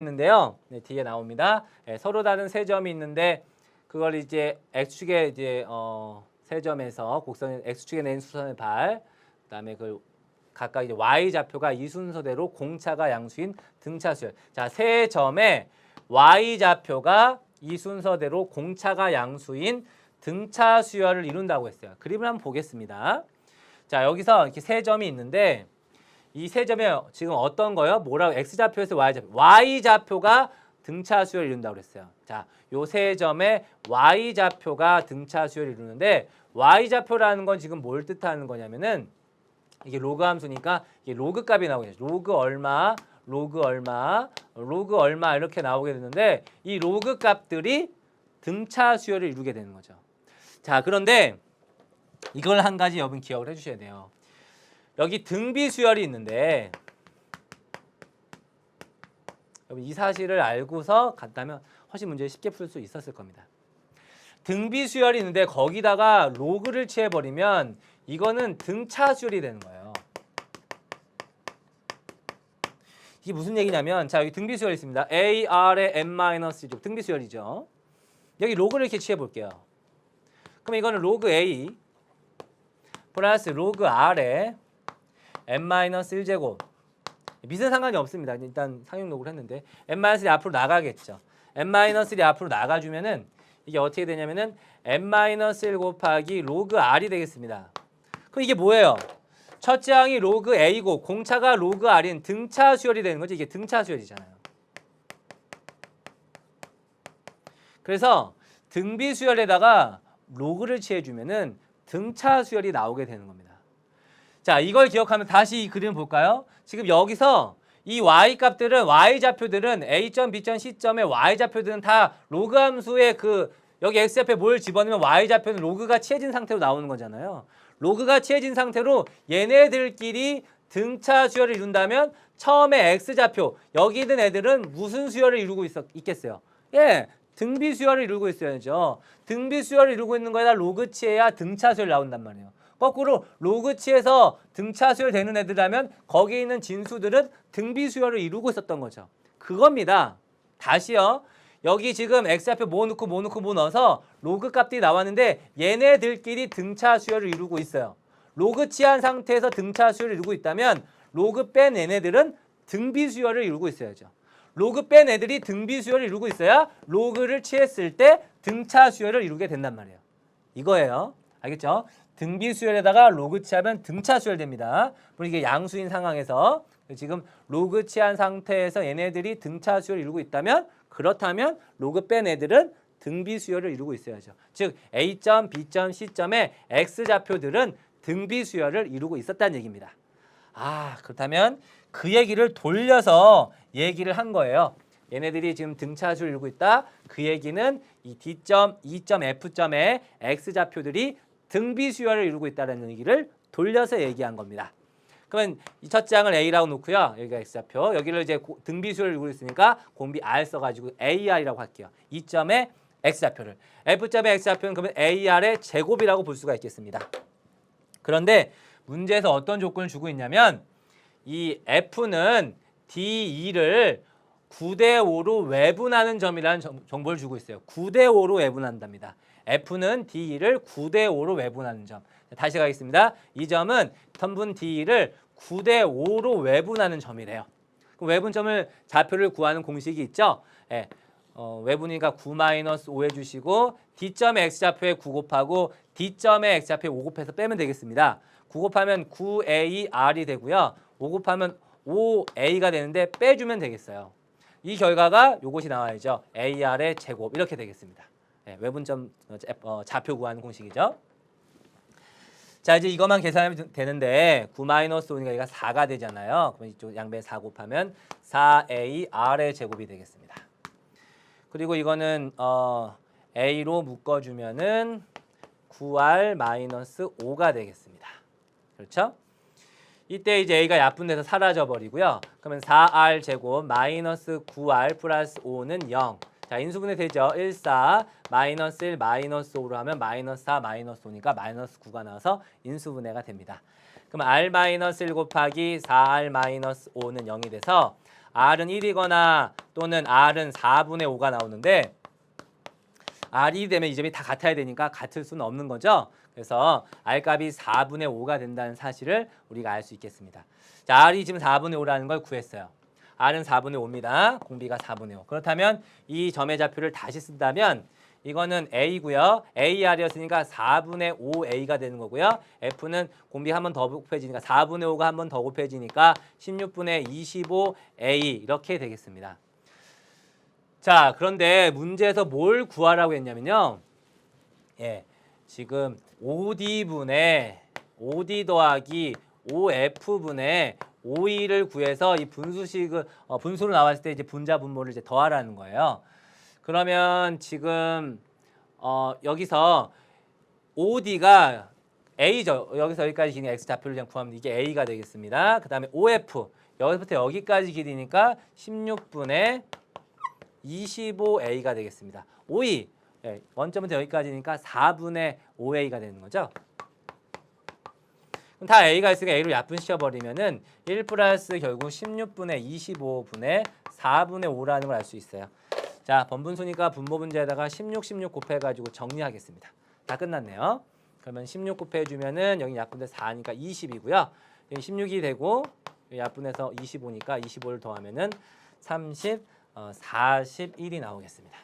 있는데요. 네, 뒤에 나옵니다. 네, 서로 다른 세 점이 있는데 그걸 이제 x축에 이제 어, 세 점에서 곡선 x축에 낸 수선의 발 그다음에 그 각각 이제 y 좌표가 이 순서대로 공차가 양수인 등차 수열. 자, 세 점에 y 좌표가 이 순서대로 공차가 양수인 등차 수열을 이룬다고 했어요. 그림을 한번 보겠습니다. 자, 여기서 이렇게 세 점이 있는데 이 세 점에 지금 어떤 거요? 뭐라고 x 좌표에서 y 좌표. y 좌표가 등차 수열을 이룬다고 그랬어요. 자, 요 세 점에 y 좌표가 등차 수열을 이루는데 y 좌표라는 건 지금 뭘 뜻하는 거냐면은 이게 로그 함수니까 이게 로그 값이 나오게 되죠. 로그 얼마, 로그 얼마, 로그 얼마 이렇게 나오게 되는데 이 로그 값들이 등차 수열을 이루게 되는 거죠. 자, 그런데 이걸 한 가지 여러분 기억을 해 주셔야 돼요. 여기 등비 수열이 있는데 이 사실을 알고서 갔다면 훨씬 문제 쉽게 풀 수 있었을 겁니다. 등비 수열이 있는데 거기다가 로그를 취해버리면 이거는 등차 수열이 되는 거예요. 이게 무슨 얘기냐면 자 여기 등비 수열이 있습니다. A, R의 n-1 등비 수열이죠. 여기 로그를 이렇게 취해볼게요. 그럼 이거는 로그 A 플러스 로그 R의 n-1제곱 밑은 상관이 없습니다. 일단 상용 로그를 했는데 n-1이 앞으로 나가겠죠. n-1이 앞으로 나가주면은 이게 어떻게 되냐면은 n-1 곱하기 로그 r이 되겠습니다. 그럼 이게 뭐예요? 첫째 항이 로그 a고 공차가 로그 r인 등차 수열이 되는 거죠. 이게 등차 수열이잖아요. 그래서 등비 수열에다가 로그를 취해주면은 등차 수열이 나오게 되는 겁니다. 자, 이걸 기억하면 다시 이 그림 볼까요? 지금 여기서 이 y 값들은 y 좌표들은 a.b.c점의 y 좌표들은 다 로그 함수의 그 여기 x 앞에 뭘 집어넣으면 y 좌표는 로그가 취해진 상태로 나오는 거잖아요. 로그가 취해진 상태로 얘네들끼리 등차 수열을 이룬다면 처음에 x 좌표 여기 있는 애들은 무슨 수열을 이루고 있, 있겠어요? 예, 등비 수열을 이루고 있어야죠. 등비 수열을 이루고 있는 거에다 로그 치해야 등차 수열 나온단 말이에요. 거꾸로 로그 치에서 등차 수열 되는 애들이라면 거기에 있는 진수들은 등비 수열을 이루고 있었던 거죠. 그겁니다. 다시요. 여기 지금 x좌표 뭐 넣고 뭐 넣고 뭐 넣어서 로그 값들이 나왔는데 얘네들끼리 등차 수열을 이루고 있어요. 로그 치한 상태에서 등차 수열을 이루고 있다면 로그 뺀 얘네들은 등비 수열을 이루고 있어야죠. 로그 뺀 애들이 등비 수열을 이루고 있어야 로그를 취했을 때 등차 수열을 이루게 된단 말이에요. 이거예요. 알겠죠? 등비 수열에다가 로그 치하면 등차 수열 됩니다. 이게 양수인 상황에서 지금 로그 치한 상태에서 얘네들이 등차 수열을 이루고 있다면 그렇다면 로그 뺀 애들은 등비 수열을 이루고 있어야죠. 즉 A점, B점, C점의 X 좌표들은 등비 수열을 이루고 있었다는 얘기입니다. 아 그렇다면 그 얘기를 돌려서 얘기를 한 거예요. 얘네들이 지금 등차 수를 이루고 있다. 그 얘기는 이 D점, E점, F점의 X 좌표들이 등비 수열을 이루고 있다는 얘기를 돌려서 얘기한 겁니다. 그러면 이 첫 장을 A라고 놓고요. 여기가 X좌표. 여기를 이제 고, 등비 수열을 이루고 있으니까 공비 R 써가지고 AR이라고 할게요. 이 점의 X좌표를. F점의 X좌표는 그러면 AR의 제곱이라고 볼 수가 있겠습니다. 그런데 문제에서 어떤 조건을 주고 있냐면 이 F는 D2를 9대 5로 외분하는 점이라는 정보를 주고 있어요. 9대 5로 외분한답니다. F는 D2를 9대 5로 외분하는 점. 다시 가겠습니다. 이 점은 선분 D2를 9대 5로 외분하는 점이래요. 그럼 외분점을 좌표를 구하는 공식이 있죠. 예. 어, 외분이니까 9-5 해주시고 D점의 X좌표에 9 곱하고 D점의 X좌표에 5 곱해서 빼면 되겠습니다. 9 곱하면 9AR이 되고요. 5 곱하면 5A가 되는데 빼주면 되겠어요. 이 결과가 이것이 나와야죠. AR의 제곱 이렇게 되겠습니다. 네, 외분점 어, 좌표 구하는 공식이죠. 자 이제 이것만 계산하면 되는데 9-5니까 얘가 4가 되잖아요. 그럼 이쪽 양배 4 곱하면 4AR의 제곱이 되겠습니다. 그리고 이거는 어, A로 묶어주면은 9R-5가 되겠습니다. 그렇죠? 이때 이제 A가 약분돼서 사라져 버리고요. 그러면 4R 제곱 마이너스 9R 플러스 5는 0. 자, 인수분해 되죠. 1, 4, 마이너스 1, 마이너스 5로 하면 마이너스 4, 마이너스 5니까 마이너스 9가 나와서 인수분해가 됩니다. 그럼 R 마이너스 1 곱하기 4R 마이너스 5는 0이 돼서 R은 1이거나 또는 R은 4분의 5가 나오는데 R이 되면 이 점이 다 같아야 되니까 같을 수는 없는 거죠. 그래서 R 값이 4분의 5가 된다는 사실을 우리가 알 수 있겠습니다. 자, R이 지금 4분의 5라는 걸 구했어요. R은 4분의 5입니다. 공비가 4분의 5. 그렇다면 이 점의 좌표를 다시 쓴다면 이거는 A고요. AR이었으니까 4분의 5A가 되는 거고요. F는 공비 한 번 더 곱해지니까 4분의 5가 한 번 더 곱해지니까 16분의 25A 이렇게 되겠습니다. 자, 그런데 문제에서 뭘 구하라고 했냐면요. 예. 지금 5D분의 5D 더하기 5F분의 5E를 구해서 이 분수식을 어, 분수로 나왔을 때 이제 분자 분모를 이제 더하라는 거예요. 그러면 지금 어, 여기서 5D가 A죠. 여기서 여기까지 길이 x 좌표를 그냥 구하면 이게 A가 되겠습니다. 그 다음에 5F 여기서부터 여기까지 길이니까 16분의 25A가 되겠습니다. 5E 예, 원점부터 여기까지니까 4분의 5A가 되는 거죠. 다 A가 있으니까 A로 약분시켜버리면은 1 플러스 결국 16분의 25분의 4분의 5라는 걸 알 수 있어요. 자, 번분수니까 분모 분자에다가 16, 16 곱해가지고 정리하겠습니다. 다 끝났네요. 그러면 16 곱해주면은 여기 약분돼 4니까 20이고요. 여기 16이 되고 여기 약분해서 25니까 25를 더하면은 30, 어, 41이 나오겠습니다.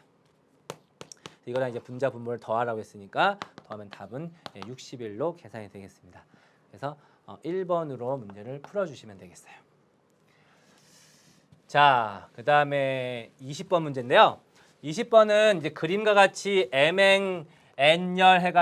이거랑 이제 분자 분모를 더하라고 했으니까 더하면 답은 61로 계산이 되겠습니다. 그래서 어, 1번으로 문제를 풀어주시면 되겠어요. 자, 그 다음에 20번 문제인데요. 20번은 이제 그림과 같이 M행 N열 해가지고